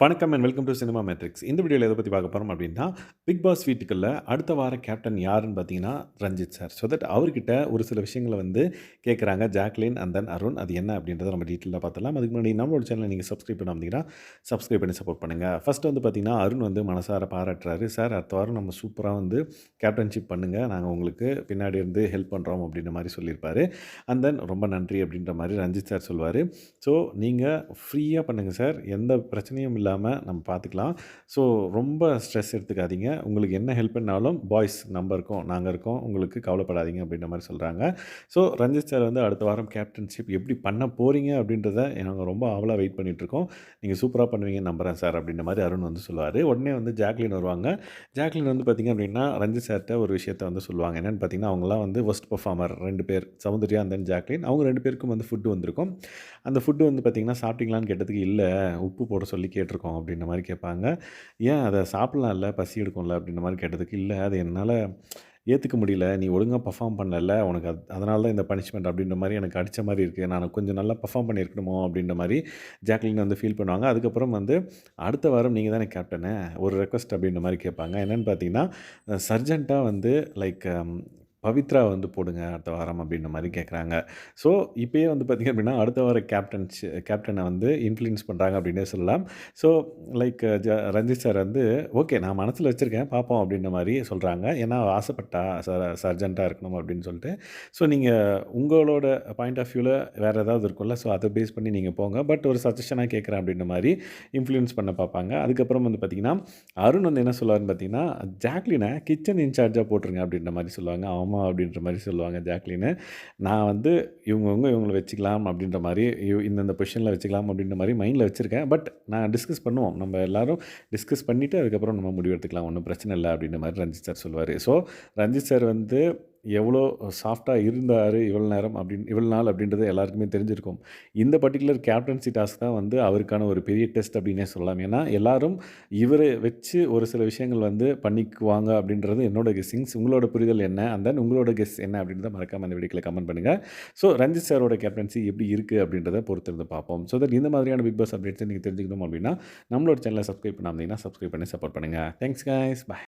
வணக்கம் and welcome to cinema Matrix இந்த வீடியோவில் எதை பற்றி பார்க்க போகிறோம் அப்படின்னா பிக் பாஸ் வீட்டுக்குள்ள அடுத்த வார கேப்டன் யாருன்னு பார்த்தீங்கன்னா ரஞ்சித் சார் ஸோ தட் அவர்கிட்ட ஒரு சில விஷயங்களை வந்து கேட்குறாங்க ஜாக்லின் அண்ட் தென் அருண் அது என்ன அப்படின்றத நம்ம டீட்டெயிலாக பார்த்துலாம் அதுக்கு முன்னாடி நம்மளோட சேனலை நீங்கள் சப்ஸ்கிரைப் பண்ண வந்தீங்கன்னா சப்ஸ்கிரைப் பண்ணி சப்போர்ட் பண்ணுங்கள் ஃபஸ்ட்டு வந்து பார்த்தீங்கன்னா அருண் வந்து மனசார பாராட்டுறாரு. சார் அடுத்த வாரம் நம்ம சூப்பராக வந்து கேப்டன்ஷிப் பண்ணுங்கள் நாங்கள் உங்களுக்கு பின்னாடி இருந்து ஹெல்ப் பண்ணுறோம் அப்படின்ற மாதிரி சொல்லியிருப்பாரு. அண்ட் தென் ரொம்ப நன்றி அப்படின்ற மாதிரி ரஞ்சித் சார் சொல்வார். ஸோ நீங்கள் ஃப்ரீயாக பண்ணுங்கள் சார் எந்த பிரச்சனையும் இல்லை. இல்லாமல் நம்ம பார்த்துக்கலாம் ஸோ ரொம்ப ஸ்ட்ரெஸ் எடுத்துக்காதீங்க. உங்களுக்கு என்ன ஹெல்ப் பண்ணாலும் பாய்ஸ் நம்ம இருக்கோம் நாங்கள் இருக்கோம். உங்களுக்கு கவலைப்படாதீங்க அப்படின்ற மாதிரி சொல்கிறாங்க ஸோ ரஞ்சித் சார் வந்து அடுத்த வாரம் கேப்டன்ஷிப் எப்படி பண்ண போகிறீங்க அப்படின்றத நாங்கள் ரொம்ப ஆவலாக வெயிட் பண்ணிகிட்ருக்கோம் நீங்கள் சூப்பராக பண்ணுவீங்க நம்புகிறேன் சார் அப்படின்ற மாதிரி அருண் வந்து சொல்லுவார். உடனே வந்து ஜாக்லின் வருவாங்க. ஜாக்லின் வந்து பார்த்திங்க அப்படின்னா ரஞ்சித் சார்கிட்ட ஒரு விஷயத்த வந்து சொல்லுவாங்க. என்னென்னு பார்த்தீங்கன்னா அவங்களாம் வந்து ஒஸ்ட் பர்ஃபார்மர் ரெண்டு பேர் சௌந்தர்யா அண்ட் தென் ஜாக்லின். அவங்க ரெண்டு பேருக்கும் வந்து ஃபுட்டு வந்திருக்கும். அந்த ஃபுட்டு வந்து பார்த்திங்கன்னா சாப்பிட்டீங்களான்னு கேட்டதுக்கு இல்லை உப்பு போட சொல்லி கேட்டிருக்கோம் அப்படின்ற மாதிரி கேட்பாங்க. ஏன் அதை சாப்பிட்லாம்ல பசி எடுக்கும்ல? அப்படின்ற மாதிரி கேட்டதுக்கு இல்லை. அது என்னால் ஏற்றுக்க முடியல. நீ ஒழுங்காக பர்ஃபார்ம் பண்ணல உனக்கு அது அதனால தான் இந்த பனிஷ்மெண்ட் அப்படின்ற மாதிரி எனக்கு அடித்த மாதிரி இருக்குது நான் கொஞ்சம் நல்லா பர்ஃபார்ம் பண்ணியிருக்கணுமோ? அப்படின்ற மாதிரி ஜாக்லின் வந்து ஃபீல் பண்ணுவாங்க. அதுக்கப்புறம் வந்து அடுத்த வாரம் நீங்கள் தானே கேப்டனு ஒரு ரெக்வஸ்ட் அப்படின்ற மாதிரி கேட்பாங்க. என்னென்னு பார்த்தீங்கன்னா சர்ஜெண்ட்டாக வந்து லைக் பவித்ரா வந்து போடுங்க அடுத்த வாரம் அப்படின்ற மாதிரி கேட்குறாங்க ஸோ இப்போயே வந்து பார்த்திங்க அப்படின்னா அடுத்த வார கேப்டன்ஸ் கேப்டனை வந்து இன்ஃப்ளூயன்ஸ் பண்ணுறாங்க அப்படின்னே சொல்லலாம். ஸோ லைக் ஜ ரஞ்சித் சார் வந்து ஓகே நான் மனசில் வச்சுருக்கேன் பார்ப்போம் அப்படின்ற மாதிரி சொல்கிறாங்க ஏன்னா ஆசைப்பட்டா ச சர்ஜெண்ட்டாக இருக்கணும் அப்படின்னு சொல்லிட்டு. ஸோ நீங்கள் உங்களோட பாயிண்ட் ஆஃப் வியூவில் வேறு ஏதாவது இருக்கும்ல ஸோ அதை பேஸ் பண்ணி நீங்கள் போங்க. பட் ஒரு சஜஷனாக கேட்குறேன் அப்படின்ற மாதிரி இன்ஃப்ளூயன்ஸ் பண்ண பார்ப்பாங்க அதுக்கப்புறம் வந்து பார்த்திங்கன்னா அருண் வந்து என்ன சொல்லுவாருன்னு பார்த்தீங்கன்னா ஜாக்லினை கிச்சன் இன்சார்ஜாக போட்டுருங்க அப்படின்ற மாதிரி சொல்லுவாங்க. ஆமாம் அப்படின்ற மாதிரி சொல்லுவாங்க ஜாக்லின்னு. நான் வந்து இவங்கவுங்க இவங்கள வச்சுக்கலாம் அப்படின்ற மாதிரி இந்தந்த பொசிஷனில் வச்சுக்கலாம் அப்படின்ற மாதிரி மைண்டில் வச்சுருக்கேன். பட் நான் டிஸ்கஸ் பண்ணுவோம். நம்ம எல்லோரும் டிஸ்கஸ் பண்ணிவிட்டு அதுக்கப்புறம் நம்ம முடிவு எடுத்துக்கலாம். ஒன்றும் பிரச்சனை இல்லை அப்படின்ற மாதிரி ரஞ்சித் சார் சொல்லுவார். ஸோ ரஞ்சித் சார் வந்து எவ்வளோ சாஃப்டாக இருந்தார் இவ்வளோ நேரம் அப்படின்னு இவ்வளோ நாள் அப்படின்றது எல்லாருக்குமே தெரிஞ்சிருக்கும். இந்த பர்டிகுலர் கேப்டன்சி டாஸ்க் தான் வந்து அவருக்கான ஒரு பெரிய டெஸ்ட் அப்படின்னே சொல்லலாம். ஏன்னா எல்லாரும் இவரை வச்சு ஒரு சில விஷயங்கள் வந்து பண்ணிக்குவாங்க அப்படின்றது என்னோட கெஸ்ஸிங்ஸ் உங்களோட புரிதல் என்ன? அண்ட் தென் உங்களோட கெஸ் என்ன? அப்படின்றத மறக்காம அந்த வீடியோக்கில் கமெண்ட் பண்ணுங்கள் ஸோ ரஞ்சித் சாரோட கேப்டன்சி எப்படி இருக்குது அப்படின்றத பொறுத்திருந்து பார்ப்போம். ஸோ தட் இந்த மாதிரியான பிக் பாஸ் அப்டேட்ஸை நீங்கள் தெரிஞ்சுக்கணும் அப்படின்னா நம்மளோட சேனலை சப்ஸ்கிரைப் பண்ணாமல் சப்ஸ்கிரைப் பண்ணி சப்போர்ட் பண்ணுங்கள் தேங்க்ஸ் கைஸ் பாய்